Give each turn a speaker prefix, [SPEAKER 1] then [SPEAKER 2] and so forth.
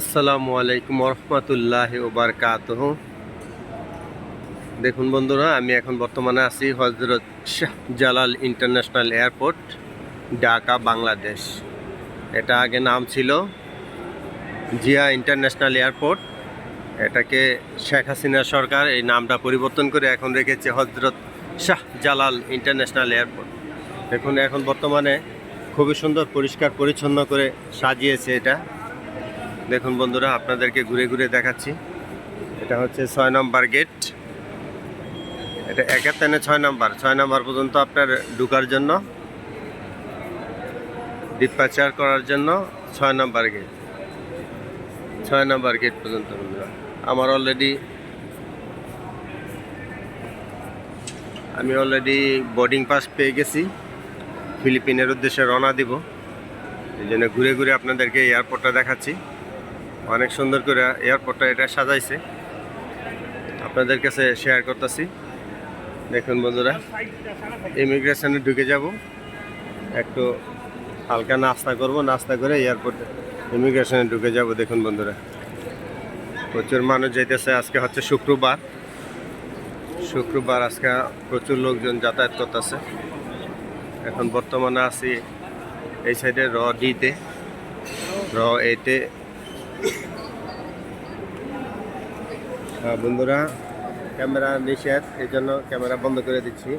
[SPEAKER 1] আসসালামু আলাইকুম রহমতুল্লাহ ওবরকাত দেখুন বন্ধুরা, আমি এখন বর্তমানে আছি হজরত শাহ জালাল ইন্টারন্যাশনাল এয়ারপোর্ট, ঢাকা, বাংলাদেশ। এটা আগে নাম ছিল জিয়া ইন্টারন্যাশনাল এয়ারপোর্ট। এটাকে শেখ হাসিনা সরকার এই নামটা পরিবর্তন করে এখন রেখেছে হজরত শাহ জালাল ইন্টারন্যাশনাল এয়ারপোর্ট। দেখুন, এখন বর্তমানে খুবই সুন্দর, পরিষ্কার, পরিচ্ছন্ন করে সাজিয়েছে এটা। দেখুন বন্ধুরা, আপনাদেরকে ঘুরে ঘুরে দেখাচ্ছি। এটা হচ্ছে ছয় নম্বর গেট। এটা একের তেনে ছয় নম্বর। ছয় নম্বর পর্যন্ত আপনার ঢুকার জন্য ডিপাচার করার জন্য ছয় নম্বর গেট। ছয় নম্বর গেট পর্যন্ত বন্ধুরা। আমার অলরেডি আমি অলরেডি বোর্ডিং পাস পেয়ে গেছি। ফিলিপিনের উদ্দেশ্যে রওনা দিব। এই জন্য ঘুরে ঘুরে আপনাদেরকে এয়ারপোর্টটা দেখাচ্ছি। অনেক সুন্দর করে এয়ারপোর্টটা এটা সাজাইছে। আপনাদের কাছে শেয়ার করতেছি। দেখুন বন্ধুরা ইমিগ্রেশনে ঢুকে যাব। একটু হালকা নাস্তা করব, নাস্তা করে এয়ারপোর্টে ইমিগ্রেশনে ঢুকে যাব। দেখুন বন্ধুরা, প্রচুর মানুষ যেতেছে আজকে হচ্ছে শুক্রবার। শুক্রবার আজকে প্রচুর লোকজন যাতায়াত করতেছে। এখন বর্তমানে আছি এই সাইডে র ডিতে র এতে বন্ধুরা ক্যামেরা নিষেধ এই জন্য ক্যামেরা বন্ধ করে দিচ্ছি।